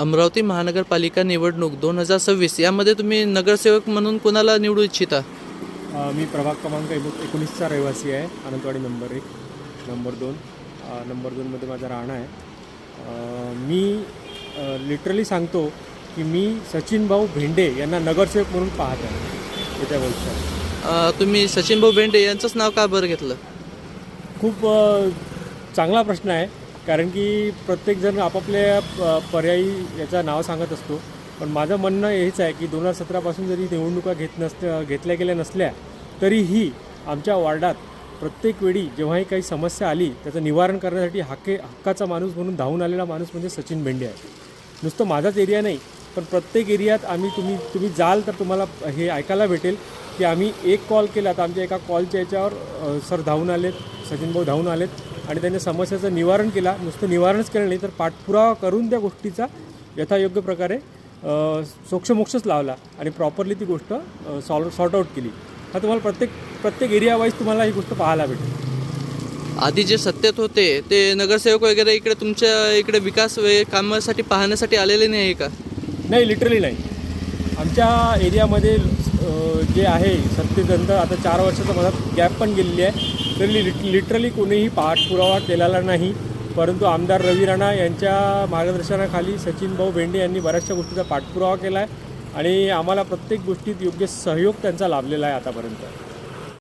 अमरावती महानगरपालिका निवडणूक दोन हजार सव्वीस यामध्ये तुम्ही नगरसेवक म्हणून कोणाला निवडू इच्छिता? मी प्रभाग क्रमांक एकू एकोणीसचा रहिवासी आहे आनंदवाडी नंबर एक नंबर दोन. नंबर दोनमध्ये माझा राहणं आहे. मी लिटरली सांगतो की मी सचिन भाऊ भेंडे यांना नगरसेवक म्हणून पाहत आहे. येत्या अ, तुम्ही सचिन भाऊ बेंडे यांचंच नाव का बरं घेतलं? खूप चांगला प्रश्न आहे. कारण की प्रत्येकजण आपापल्या प पर्यायी याचा नाव सांगत असतो. पण माझं म्हणणं हेच आहे की दोन हजार सतरापासून जरी निवडणुका घेत नस घेतल्या गेल्या नसल्या तरीही आमच्या वार्डात प्रत्येक वेळी जेव्हाही काही समस्या आली त्याचं निवारण करण्यासाठी हक्के हक्काचा माणूस म्हणून धावून आलेला माणूस म्हणजे सचिन बेंडे आहे. नुसतं माझाच एरिया नाही पण प्रत्येक एरियात आम्ही तुम्ही तुम्ही जाल तर तुम्हाला हे ऐकायला भेटेल की आम्ही एक कॉल केला तर आमच्या एका कॉलच्या याच्यावर अ, सर धावून आलेत सचिन भाऊ धावून आलेत. आणि त्यांनी समस्याचं निवारण केला. नुसतं निवारणच केलं नाही तर पाठपुरावा करून त्या गोष्टीचा यथायोग्य प्रकारे सोक्षमोक्षच लावला आणि प्रॉपरली ती गोष्ट सॉल्व सॉर्ट आऊट केली. हा तुम्हाला प्रत्येक प्रत्येक एरिया वाईज तुम्हाला ही गोष्ट पाहायला भेटेल. आधी जे सत्तेत होते ते नगरसेवक वगैरे इकडे तुमच्या इकडे विकास वे कामासाठी पाहण्यासाठी आलेले नाही आहे का? नाही लिटरली नाही. आमच्या एरियामध्ये जे आहे सत्तेनंतर आता चार वर्षाचा मधात गॅप पण गेलेली आहे. तरी लि लिटरली कोणीही पाठपुरावा केलेला नाही. परंतु आमदार रवी राणा यांच्या मार्गदर्शनाखाली सचिन भाऊ भेंडे यांनी बऱ्याचशा गोष्टीचा पाठपुरावा केला आहे आणि आम्हाला प्रत्येक गोष्टीत योग्य सहयोग त्यांचा लाभलेला आहे आतापर्यंत.